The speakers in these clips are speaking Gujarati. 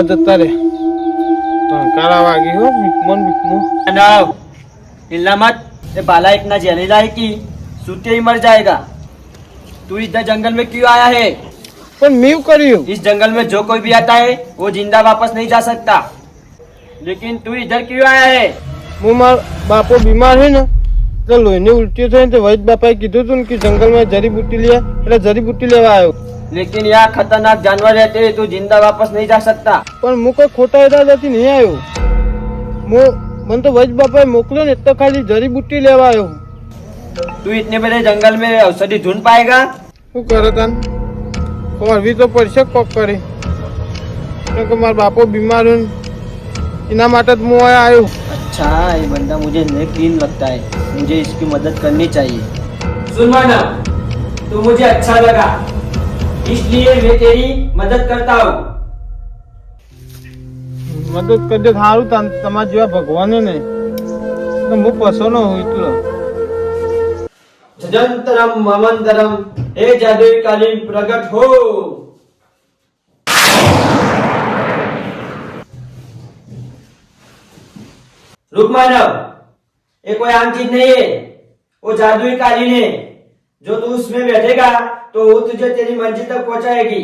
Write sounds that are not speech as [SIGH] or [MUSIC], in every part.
લેવા જતા રે કાળા વાગી હો બીકમો ને બીકમો नाव हिलना मत ये बाला इतना जहरीला है कि सूते ही मर जाएगा तू इधर जंगल में क्यों आया है પણ મેં કર્યું इस जंगल में जो कोई भी आता है वो जिंदा वापस नहीं जा सकता लेकिन तू इधर क्यों आया है હું માર બાપો બીમાર છે ને તો લોહીની ઉલટી થઈ ને તો વૈદ બાપાએ કીધું હતું ને કે જંગલમાં જડીબુટ્ટી લે એટલે જડીબુટ્ટી લેવા આવ્યો लेकिन यहाँ खतरनाक जानवर रहते हैं तू जिंदा वापस नहीं जा सकता પણ હું કોઈ ખોટા ઈરાદાથી નહીં આવ્યો હું મને તો વૈદ બાપાએ મોકલ્યો ને તો ખાલી જડીબુટ્ટી લેવા આવ્યો तू इतने बड़े जंगल में औषधि ढूंढ पाएगा શું કરે તાન કરવી તો પડશે કોક કરે કેમ કે મારા બાપો બીમાર હોય ને એના માટે જ હું અહીંયા આવ્યો अच्छा ये बंदा मुझे क्लीन लगता है मुझे इसकी मदद करनी चाहिए सुन माना तू मुझे अच्छा लगा इसलिए मैं तेरी मदद करता हूँ મદદ કરજો તો સારું તાન તમારા જેવા ભગવાને ને તો હું પસો ન હોય એટલો જજંતરમ મમંતરમ હે જાદુઈ કાલીન પ્રગટ હો रुक मानव ये कोई आम चीज नहीं है वो जादुई कालीन है जो तू उसमें बैठेगा तो वो तुझे तेरी मंजिल तक पहुंचाएगी।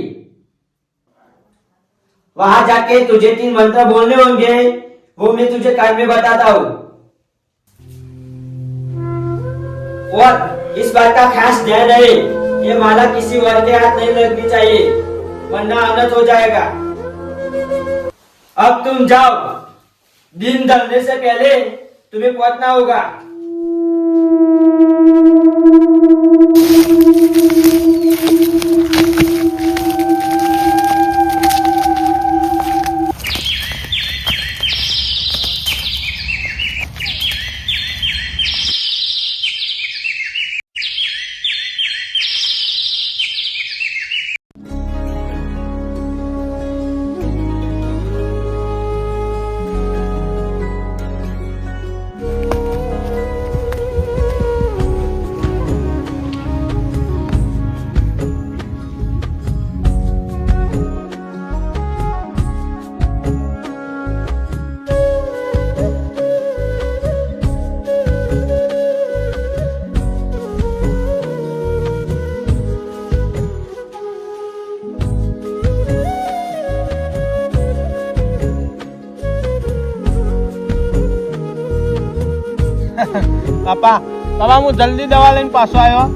वहाँ जाके तुझे तीन मंत्र बोलने होंगे, वो मैं तुझे कान में बताता हूँ? और इस बात का खास ध्यान रहे ये माला किसी और के हाथ नहीं लगनी चाहिए, वरना अनर्थ हो जाएगा। अब तुम जाओ। दिन ढलने से पहले तुम्हें पहुँचना होगा। પાપા પાપા હું જલ્દી દવા લઈને પાછો આવ્યો.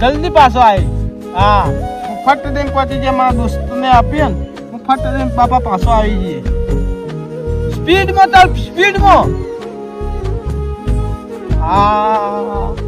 જલ્દી પાછો આવી. હા. હું ફટ દઈને પહોંચી જાય મારા દોસ્તને આપીએ ને, હું ફટ દઈને પાપા પાછો આવી જઈએ. સ્પીડમાં ચાલ સ્પીડમાં હા.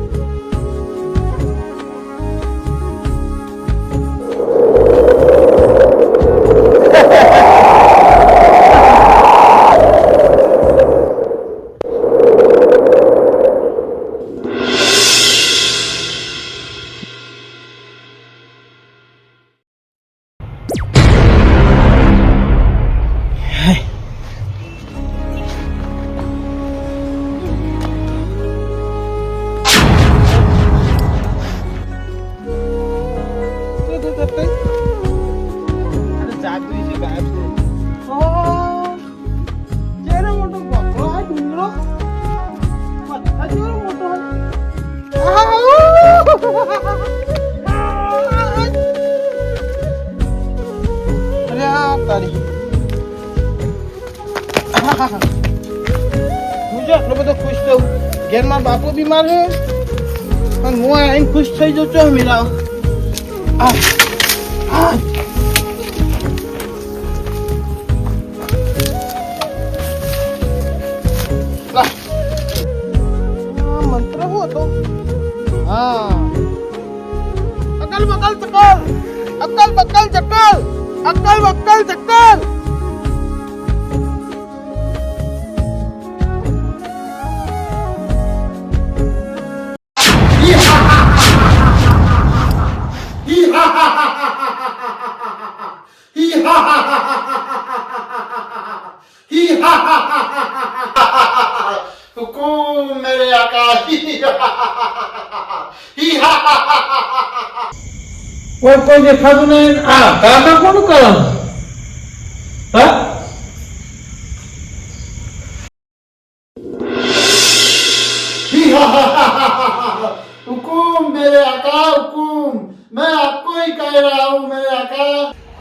છે અને હું આઈને ખુશ થઈ જઉં છું. આ મંત્ર શું હતો? હા. અકલ બકલ ચકલ. અકલ બકલ ચકલ. અકલ બકલ ચકલ. हुकुम मेरे आका કોઈ કોઈ દેખાતું નહીં આ કાકા કોનું કરવાનું હા હુકુમ મેરે આકા હુકુમ મેં આપકો ही कह रहा हूँ मेरे आका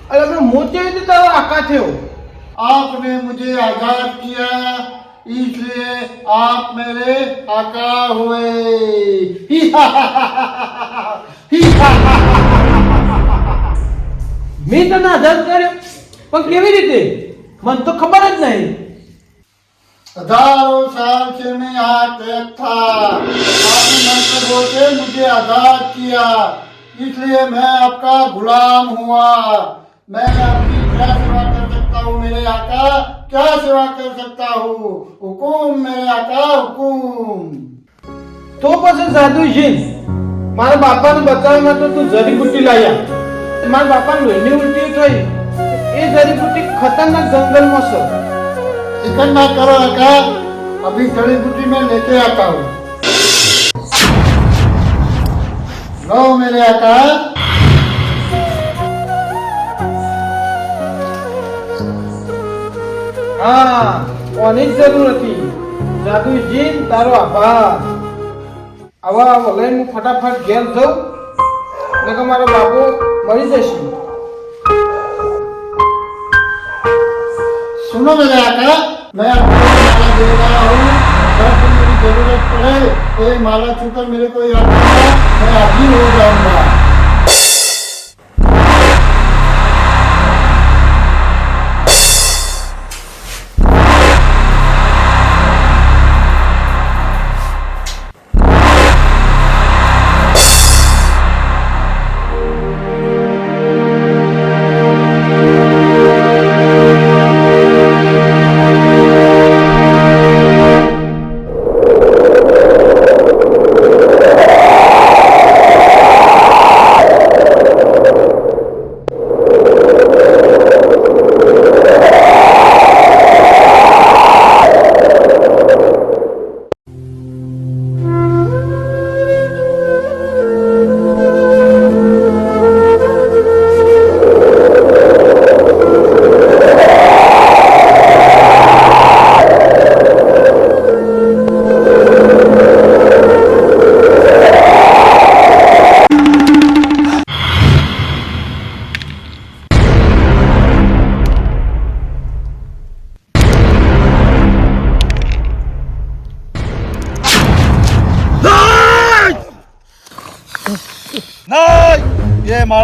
अरे मैं मोचे ही तो आका थे हो आपने मुझे आजाद आप मेरे आका हुए ही हा हा हा हा हा ही हा हा મેં તને આઝાદ કર્યો પણ કેવી રીતે મને તો ખબર જ નહીં हजारों साल से मैं यहाँ कैद था आपने मंत्र बोल के मुझे आजाद किया इसलिए मैं आपका गुलाम हुआ मैं आपकी क्या सेवा कर सकता हूँ मेरे आका क्या सेवा कर सकता हूँ हुकुम मेरे आका हुकुम તો પછી સાધુ છે મારા બાપાને બચાવવા માટે તું જડીબુટ્ટી લાવ્યા મારા બાપાને લોહીની ઉલટી થઈ એ જડીબુટ્ટી ખતરનાક જંગલમાં છે फिक्र ना करो आका अभी जड़ी बूटी में लेके आता हूँ लो मेरे आका હા કોની જ જરૂર હતી જાદુજી તારો આભાર આવા આવો લઈને હું ફટાફટ ઘેર જાઉં ને કે મારો બાપુ મરી જશે सुनो मेरे आका मैं आपको माला दे रहा हूँ जब भी मेरी जरूरत पड़े तो ये माला छूकर मेरे को याद करना मैं हाजिर हो जाऊंगा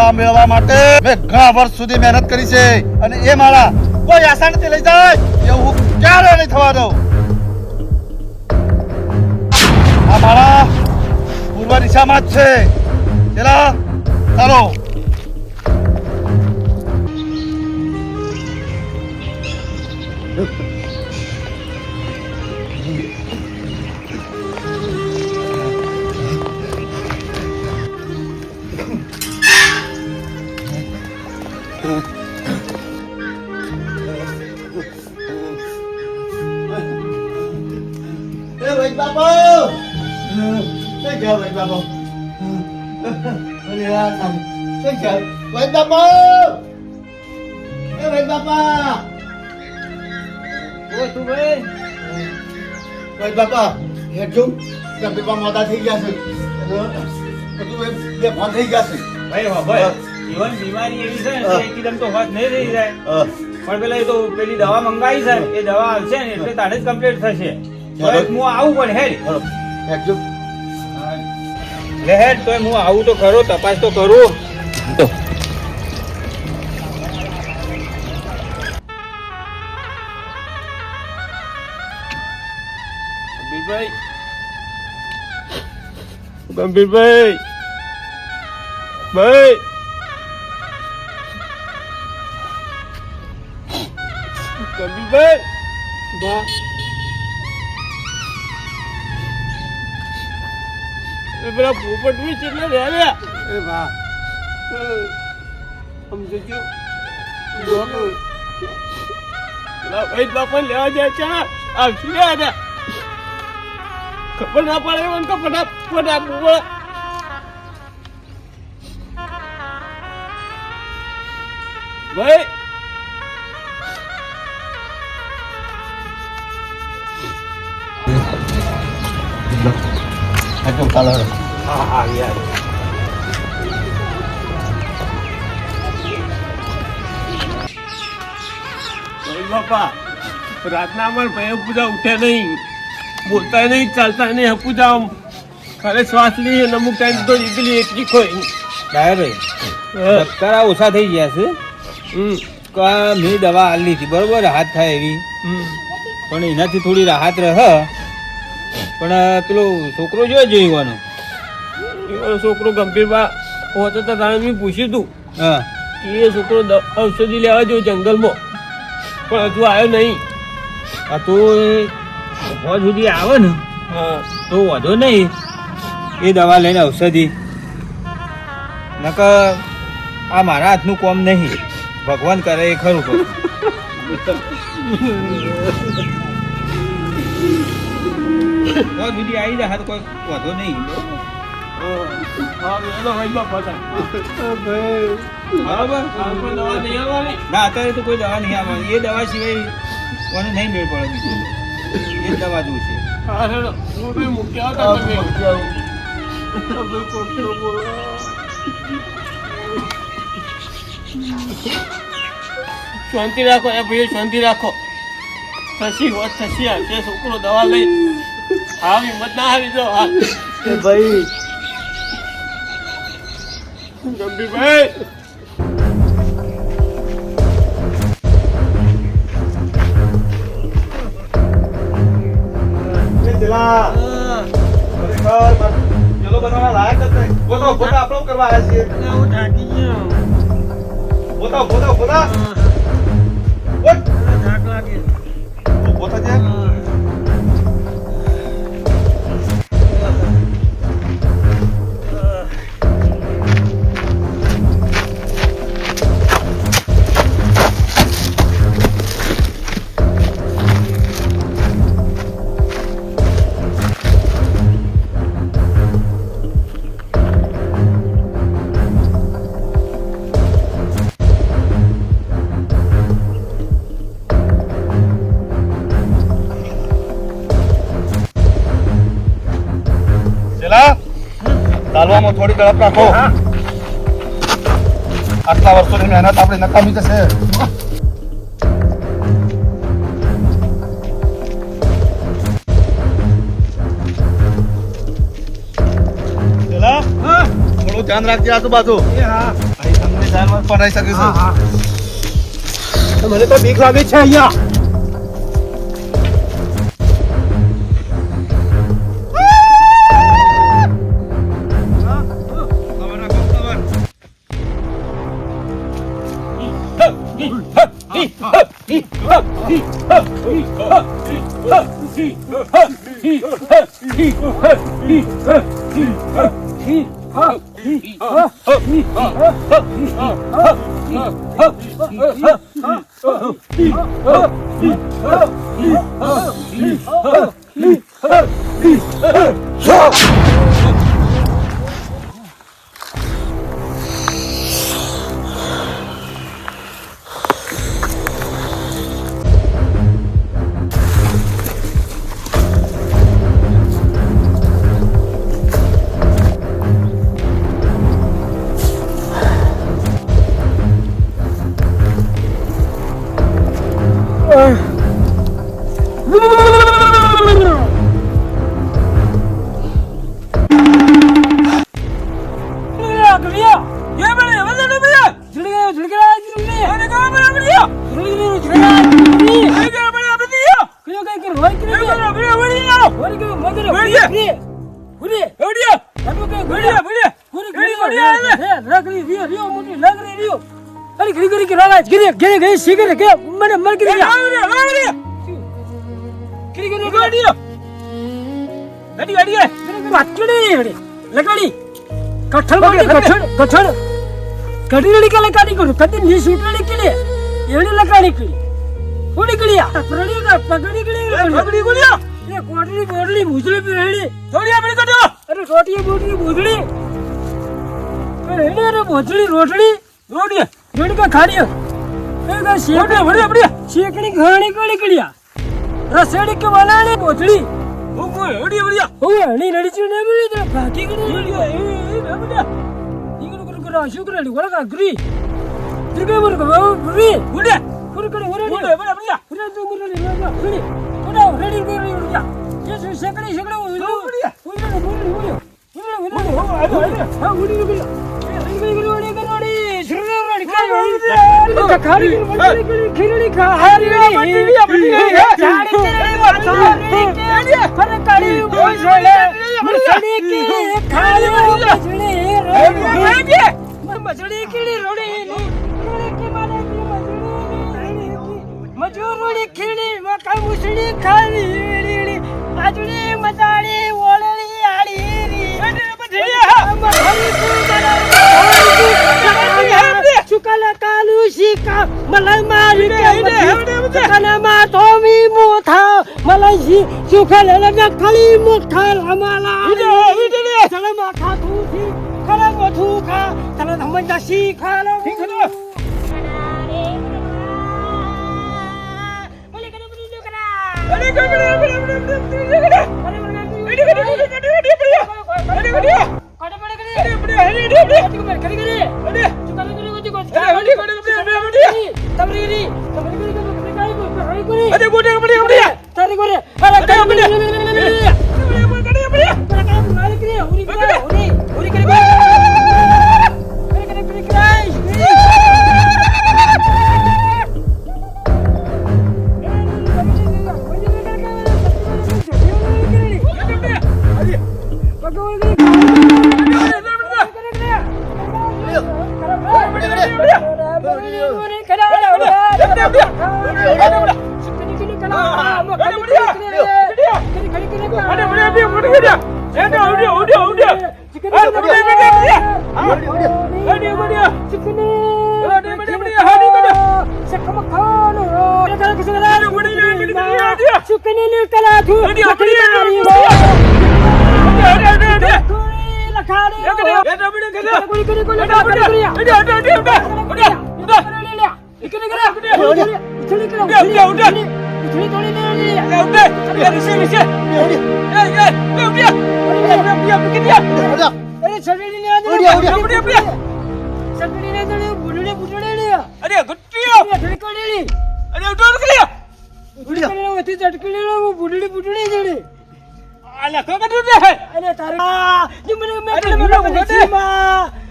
નહીં મેળવવા માટે મેં ઘણા વર્ષ સુધી મહેનત કરી છે અને એ માળા કોઈ આસાનીથી લઈ જાય એવું હું ક્યારે નહીં થવા દઉં. આ માળા પૂર્વ દિશામાં જ છે. પેલા ચાલો. Tamo. Olha lá, Tamo. Chega. Vai, Tamo! Ei, vai, Tamo! Oi, tudo bem? Vai, Tamo. હેઠું તબીબા મોટા થઈ ગયા છે બધું બે ફોન થઈ ગયા છે ભાઈ હો ભાઈ જીવન બીમારી એવી છે ને એકદમ તો વાત નહીં થઈ જાય પણ પેલા એ તો પેલી દવા મંગાવી છે એ દવા આવશે ને એટલે તારે જ કમ્પ્લીટ થશે હું આવું પણ હેડ હેઠું લે હેડ તો હું આવું તો ખરો તપાસ તો કરું. ગંભીરભાઈ. ગંભીરભાઈ. ભાઈ. ગંભીરભાઈ. પેલા પોપટ બી કેટલા રહ્યા એ બા સમજો છો ભાઈ બાપા લેવા જાય છે આવશે ને આને ખબર ના પડે તો ફટાફટ આપવું પડે ભાઈ નાખો કલર હા હા યાર બાપા રાતના અમારા ભાઈ પૂજા ઉઠે નહીં. બોલતા નહીં ચાલતા નહીં પૂજા ખરે શ્વાસ લઈએ અમુક ટાઈમ તો નીકળી એટલી કોઈ. ડાયરેક્ટ તારા ઓછા થઈ ગયા છે. મેં દવા હાલ લીધી બરોબર રાહત થાય એવી. પણ એનાથી થોડી રાહત રહ. પણ પેલો છોકરો જો જોઈવાનો એનો છોકરો ગંભીર બા હોતો તો તારે મેં પૂછ્યું તું. હા. એ છોકરો ઔષધિ લેવા જો જંગલમાં. પણ હજુ આવ્યો નહીં. આ તો હોજ સુધી આવે ને હા. તો વધો નહીં. એ દવા લઈને ઔષધિ. નકર આ મારા હાથનું કોમ નહીં. ભગવાન કરે એ ખરું પણ. [LAUGHS] હોજ સુધી આવી જાય કોઈ વધો નહીં. કોઈ તો કોઈ દવા નહીં આવવાની. એ દવા સિવાય નહીં મેળ પડે એ. શાંતિ રાખો, એ ભાઈ શાંતિ રાખો. થશી, હોત થશી આવશે છોકરો દવા લઈ હા હિંમત ના હારી જો હા ભાઈ ગંભીરભાઈ એ દિલા ખરેખર પેલો બનવાના જેલા ચાલવામાં થોડી ઝડપ રાખો. આટલા વર્ષોની મહેનત આપણી નકામી જશે. થોડું ધ્યાન રાખજે આજુબાજુ. તમને પણ રહી શકે છે. મને તો બીક લાગે છે અહીંયા. Ha! सीकर के मैंने मर के दिया। ना रे ना रे क्री क्री गाड़ी गाड़ी गाड़ी बात क्यों नहीं है? लकड़ी कठल मार कठल कठल कड़ी लड़ी का लकड़ी करो? कदी नहीं सूट लड़ी के लिए। ये नहीं लकड़ी के लिए। वो निकलिया प्रणी का पगड़ी के लिए पगड़ी गुलिया ये कोटली बोटली भूसली पे रेडी थोड़ी अपनी कटो अरे रोटी बोटली भूसली अरे रे बोटली तो रोटली। रोटी रोटी का खा रही શેકડી વળી આપડી શેકડી ઘણી ઘણી કડિયા રસેડી કે વલાણી કોથળી ઓ કોઈ હડી વળિયા. ઓ હણી નડી ચી ને મળી તો ભાગી ગઈ નડી એ એ બધા નીકળો કરો કરો શુક્રડી વળગા ગ્રી ત્રિગે મર કો ગ્રી ઉડે કુરકડી ઉરે ઉડે બડા બડા ઉરે તો ઉરે ને લા ઉડે ઉડા રેડી ગઈ ઉડ્યા જે શું શેકડી શેકડી ઉડે ઉડે ઉડે ઉડે ઉડે ઉડે ઉડે ઉડે ઉડે ઉડે ઉડે ઉડે ઉડે ઉડે ઉડે ઉડે તો ખારી ખીરડી ખારી બટી બટી ગઈ ઝાડી ખીરડી ઝાડી કે ફરકડી બોઝળે મસડી કી ખારી મજળી રીડી. આજડી મજાડી ઓળળી આડી રી બધી કાલુ શીકા મલાઈ મારી કે ચુકાલા માં તોમી મોથા મલાઈ શી ચુકાલા લગા ખલી મોથા રમાલા ચલે માથા તુસી ખલા મોથુ ખા તને ધમજા શી ખાલો અરે ગુટ્ટીઓ અરે ઉઠો નીકળ્યો બુડડી બુડડી જડી આ લખો કટું દે અરે તારા જે મને મેં મને મને મને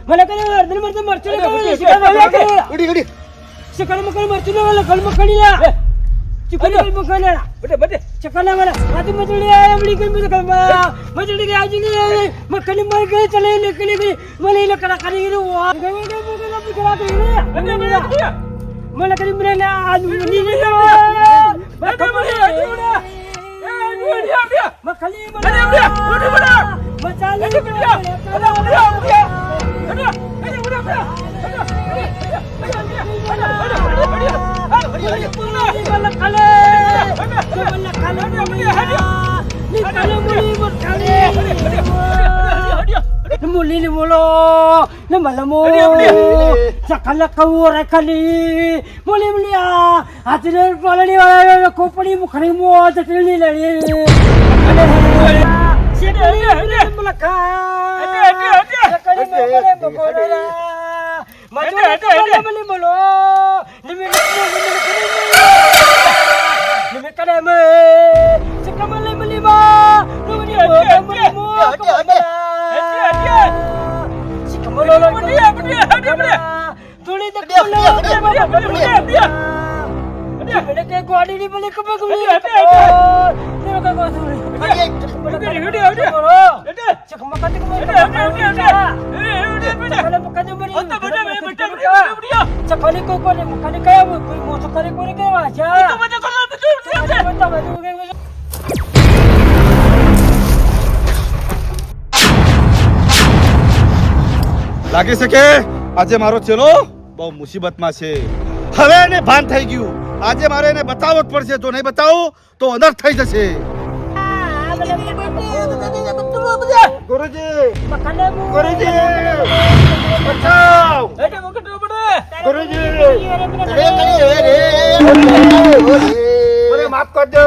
મને કરે અર્ધન મરતો મરચો ઉડી ઉડી. શિકાર મકર મરચો ને વાલા કલ મકડી લા ચિકન કલ મકડી બટે બટે. ચકના વાલા આદि મજડી આયા બડી કલ મજડી કલ મજડી કે આજી ને મકની મર ગઈ ચલે નીકળી ગઈ. મને ને કરા કરી ગઈ વા ગઈ ગઈ ગઈ ગઈ કરા કરી બટે બટે મને કરી મને ના આજની ને બટે બટે. મખલી અરે અરે ઉડી બડા મચાલી અરે અરે અરે અરે mulo, muli muli ah, hati ni pala ni wala kopani mukhani mu jatil ni lari. Sekali ni mulaka, sekali mulaka mukhani. Maju ni muli mulo, ni muli muli ni muli kada me, sekamali muli ma, ni muli muli muli mu. Sekali kau kau ni bukan ni kaya mau sekali kau ni kaya aja. Betul કે લાગી શકે આજે મારો ચેલો બહુ મુસીબતમાં છે હવે એને ભાન થઈ ગયું આજે મારે એને બતાવવો જ પડશે જો નહીં બતાવું તો અનર્થ થઈ જશે માફ કરજો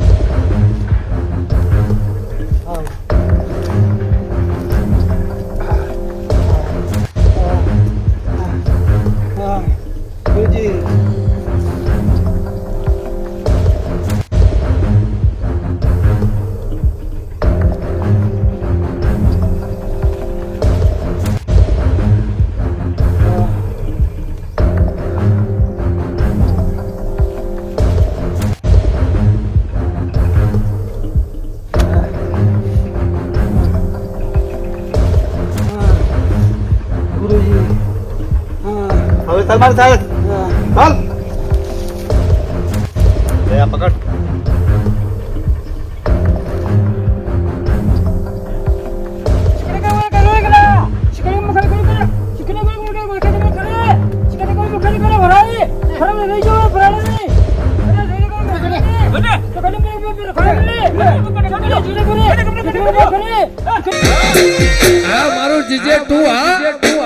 સલમાન સાહેબ ચાલ લે પકડ. મારું જીજે તું હા?